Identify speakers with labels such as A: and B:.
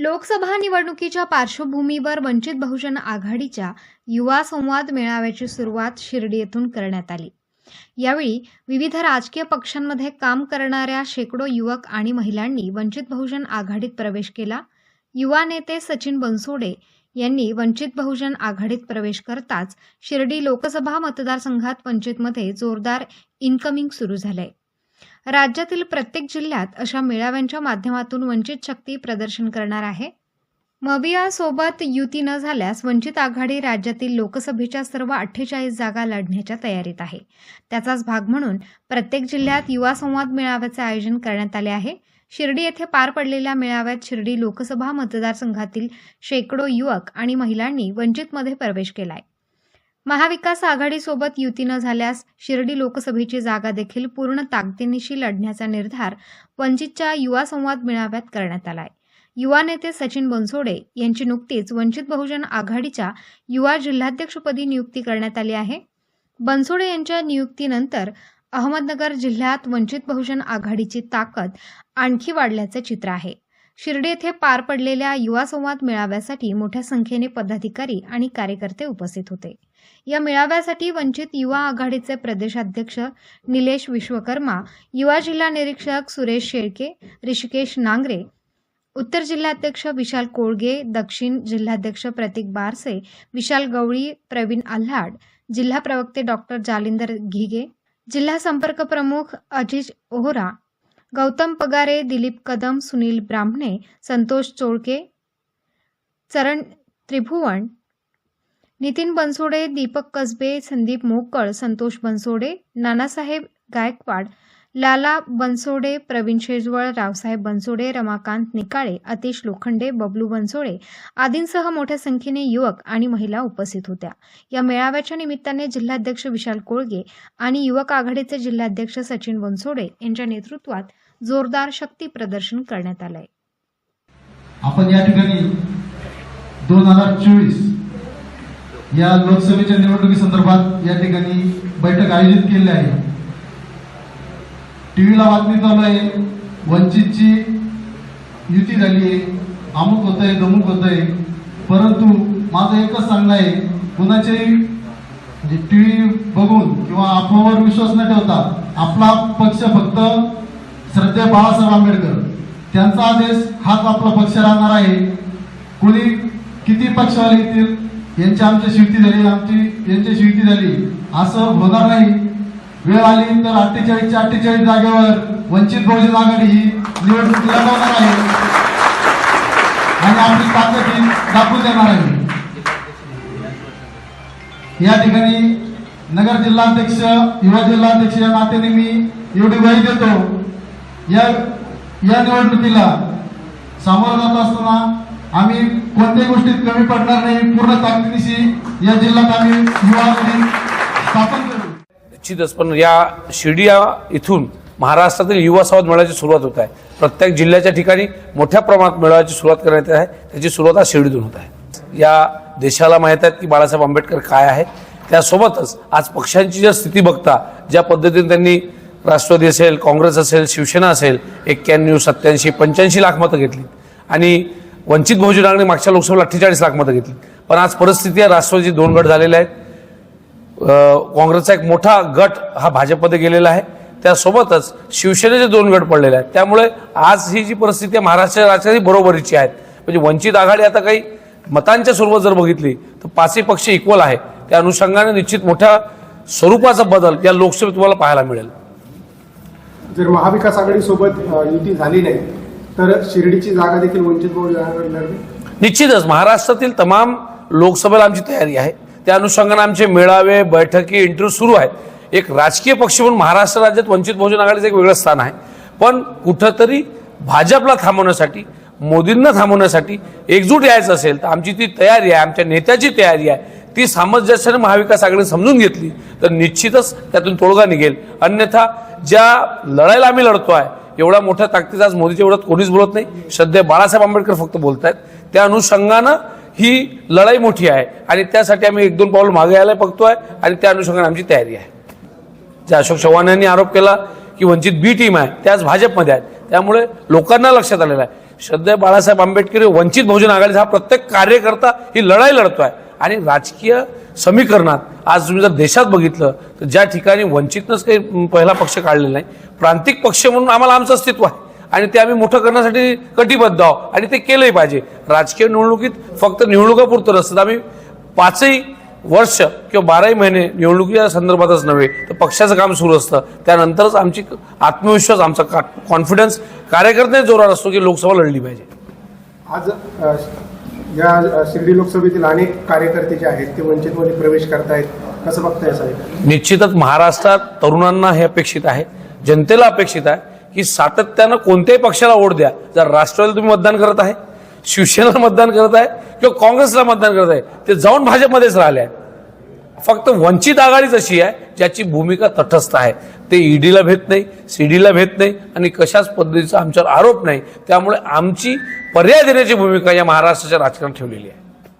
A: लोकसभा निवडणुकीच्या पार्श्वभूमीवर वंचित बहुजन आघाडीच्या युवा संवाद मेळाव्याची सुरुवात शिर्डी येथून करण्यात आली. यावेळी विविध राजकीय पक्षांमध्ये काम करणाऱ्या शेकडो युवक आणि महिलांनी वंचित बहुजन आघाडीत प्रवेश केला. युवा नेते सचिन बनसोडे यांनी वंचित बहुजन आघाडीत प्रवेश करताच शिर्डी लोकसभा मतदारसंघात वंचितमध्ये जोरदार इन्कमिंग सुरू झालंय. राज्यातील प्रत्येक जिल्ह्यात अशा मेळाव्यांच्या माध्यमातून वंचित शक्ती प्रदर्शन करणार आहे. मवियासोबत युती न झाल्यास वंचित आघाडी राज्यातील लोकसभेच्या सर्व अठ्ठेचाळीस जागा लढण्याच्या तयारीत आहे. त्याचाच भाग म्हणून प्रत्येक जिल्ह्यात युवा संवाद मेळाव्याचे आयोजन करण्यात आले आहे. शिर्डी येथे पार पडलेल्या मेळाव्यात शिर्डी लोकसभा मतदारसंघातील शेकडो युवक आणि महिलांनी वंचितमध्ये प्रवेश केलाय. महाविकास आघाडीसोबत युती न झाल्यास शिर्डी लोकसभेची जागा देखील पूर्ण ताकदीनिशी लढण्याचा निर्धार वंचितच्या युवा संवाद मेळाव्यात करण्यात आलाय. युवा नेते सचिन बनसोडे यांची नुकतीच वंचित बहुजन आघाडीच्या युवा जिल्हाध्यक्षपदी नियुक्ती करण्यात आली आहे. बनसोडे यांच्या नियुक्तीनंतर अहमदनगर जिल्ह्यात वंचित बहुजन आघाडीची ताकद आणखी वाढल्याचे चित्र आहे. शिर्डी येथे पार पडलेल्या युवा संवाद मेळाव्यासाठी मोठ्या संख्येने पदाधिकारी आणि कार्यकर्ते उपस्थित होते. या मेळाव्यासाठी वंचित युवा आघाडीचे प्रदेशाध्यक्ष निलेश विश्वकर्मा युवा जिल्हा निरीक्षक सुरेश शेळके ऋषिकेश नांगरे उत्तर जिल्हाध्यक्ष विशाल कोळगे दक्षिण जिल्हाध्यक्ष प्रतीक बारसे विशाल गवळी प्रवीण आल्हाड जिल्हा प्रवक्ते डॉक्टर जालिंदर घिगे जिल्हा संपर्क प्रमुख अजिज ओहरा गौतम पगारे दिलीप कदम सुनील ब्राह्मणे संतोष चोळके चरण त्रिभुवन नितीन बनसोडे दीपक कसबे संदीप मोकळ संतोष बनसोडे नानासाहेब गायकवाड लाला बनसोडे प्रवीण शेजवळ रावसाहेब बनसोडे रमाकांत निकाळे अतिश लोखंडे बबलू बनसोडे आदींसह मोठ्या संख्येने युवक आणि महिला उपस्थित होत्या. या मेळाव्याच्या निमित्ताने जिल्हाध्यक्ष विशाल कोळगे आणि युवक आघाडीचे जिल्हाध्यक्ष सचिन बनसोडे यांच्या नेतृत्वात जोरदार शक्ती प्रदर्शन करण्यात आलंय.
B: आपण या ठिकाणी दोन हजार चोवीस या लोकसभेच्या निवडणुकी संदर्भात या ठिकाणी बैठक आयोजित केली आहे. टीव्हीला बातमी चालू आहे. वंचितची युती झाली आहे. अमुक होत आहे दमुक होत आहे परंतु माझं एकच सांगणं आहे कुणाच्याही टी म्हणजे टीव्ही बघून किंवा अफवावर विश्वास न ठेवता आपला पक्ष फक्त श्रद्धे बाळासाहेब आंबेडकर. त्यांचा आदेश हाच आपला पक्ष राहणार आहे. कोणी किती पक्षवाले येतील यांची आमची शिवती झाली आमची यांची शिवती झाली असं होणार नाही. वेळ आली तर अठ्ठेचाळीसच्या अठ्ठेचाळीस जागेवर वंचित बहुजन आघाडी ही निवडणूक लढवणार आहे. आणि आपली ताकद ही दाखवून देणार आहे. या ठिकाणी नगर जिल्हाध्यक्ष युवा जिल्हाध्यक्ष या नात्याने मी एवढी ग्वाही देतो. या या निवडणुकीला सामोरं जात असताना आम्ही कोणत्याही गोष्टीत कमी पडणार नाही. पूर्ण ताकदीशी या जिल्ह्यात आम्ही युवा स्थापन
C: निश्चितच पण या शिर्डी या इथून महाराष्ट्रातील युवा संवाद मेळाव्याची सुरुवात होत आहे. प्रत्येक जिल्ह्याच्या ठिकाणी मोठ्या प्रमाणात मेळाव्याची सुरुवात करण्यात येत आहे. त्याची सुरुवात आज शिर्डीतून होत आहे. या देशाला माहीत आहे की बाळासाहेब आंबेडकर काय आहे. त्यासोबतच आज पक्षांची ज्या स्थिती बघता ज्या पद्धतीने त्यांनी राष्ट्रवादी असेल काँग्रेस असेल शिवसेना असेल एक्क्याण्णव सत्याऐंशी पंच्याऐंशी लाख मतं घेतली. आणि वंचित बहुजन आघाडी मागच्या लोकसभेला अठ्ठेचाळीस लाख मतं घेतली. पण आज परिस्थिती आहे राष्ट्रवादी दोन गट झालेले आहेत. काँग्रेसचा एक मोठा गट हा भाजपमध्ये गेलेला आहे. त्यासोबतच शिवसेनेचे दोन गट पडलेले आहेत. त्यामुळे आज ही जी परिस्थिती आहे महाराष्ट्र राज्याची बरोबरीची आहेत. म्हणजे वंचित आघाडी आता काही मतांच्या स्वरूपात जर बघितली तर पाचही पक्ष इक्वल आहे. त्या अनुषंगाने निश्चित मोठ्या स्वरूपाचा बदल या लोकसभेत तुम्हाला पाहायला मिळेल.
D: जर महाविकास आघाडीसोबत युती झाली नाही तर शिर्डीची जागा देखील वंचित बहुजन
C: निश्चितच. महाराष्ट्रातील तमाम लोकसभेला आमची तयारी आहे. त्या अनुषंगाने आमचे मेळावे बैठकी इंटरव्ह्यू सुरू आहेत. एक राजकीय पक्ष म्हणून महाराष्ट्र राज्यात वंचित बहुजन आघाडीचं एक वेगळं स्थान आहे. पण कुठंतरी भाजपला थांबवण्यासाठी मोदींना थांबवण्यासाठी एकजूट यायचं असेल तर आमची ती तयारी आहे आमच्या नेत्याची तयारी आहे. ती सामंजस्याने महाविकास आघाडी समजून घेतली तर निश्चितच त्यातून तोडगा निघेल. अन्यथा ज्या लढाईला आम्ही लढतो आहे एवढ्या मोठ्या ताकदीचा आज मोदीच्या एवढ्यात कोणीच बोलत नाही. सध्या बाळासाहेब आंबेडकर फक्त बोलत आहेत त्या अनुषंगानं ही लढाई मोठी आहे. आणि त्यासाठी आम्ही एक दोन पाऊल मागे यायला बघतोय आणि त्या अनुषंगाने आमची तयारी आहे. जे अशोक चव्हाण यांनी आरोप केला की वंचित बी टीम आहे त्याच भाजपमध्ये आहेत. त्यामुळे लोकांना लक्षात आलेलं आहे. श्रद्धेय बाळासाहेब आंबेडकर वंचित बहुजन आघाडीचा हा प्रत्येक कार्यकर्ता ही लढाई लढतोय. आणि राजकीय समीकरणात आज तुम्ही जर देशात बघितलं तर ज्या ठिकाणी वंचितनंच काही पहिला पक्ष काढलेला नाही प्रांतिक पक्ष म्हणून आम्हाला आमचं अस्तित्व आहे. आणि ते आम्ही मोठं करण्यासाठी कटिबद्ध आहोत. आणि ते केलंही पाहिजे. राजकीय निवडणुकीत फक्त निवडणुकापुरतं नसतं आम्ही पाचही वर्ष किंवा बाराही महिने निवडणुकीच्या संदर्भातच नव्हे तर पक्षाचं काम सुरू असतं. त्यानंतरच आमची आत्मविश्वास आमचा कॉन्फिडन्स कार्यकर्त्यांनी जोरात असतो की लोकसभा लढली पाहिजे.
D: आज या शिर्डी लोकसभेतील अनेक कार्यकर्ते जे आहेत ते वंचितमध्ये प्रवेश करतायत. कसं बघताय साहेब?
C: निश्चितच महाराष्ट्रात तरुणांना हे अपेक्षित आहे. जनतेला अपेक्षित आहे. की सातत्यानं कोणत्याही पक्षाला वोट द्या. जर राष्ट्रवादी तुम्ही मतदान करत आहे शिवसेनेला मतदान करत आहे किंवा काँग्रेसला मतदान करत आहे ते जाऊन भाजपमध्येच राहिले आहे. फक्त वंचित आघाडीच अशी आहे ज्याची भूमिका तटस्थ आहे. ते ईडीला भेट नाही सीडीला भेट नाही आणि कशाच पद्धतीचा आमच्यावर आरोप नाही त्यामुळे आमची पर्याय देण्याची भूमिका या महाराष्ट्राच्या राजकारणात ठेवलेली आहे.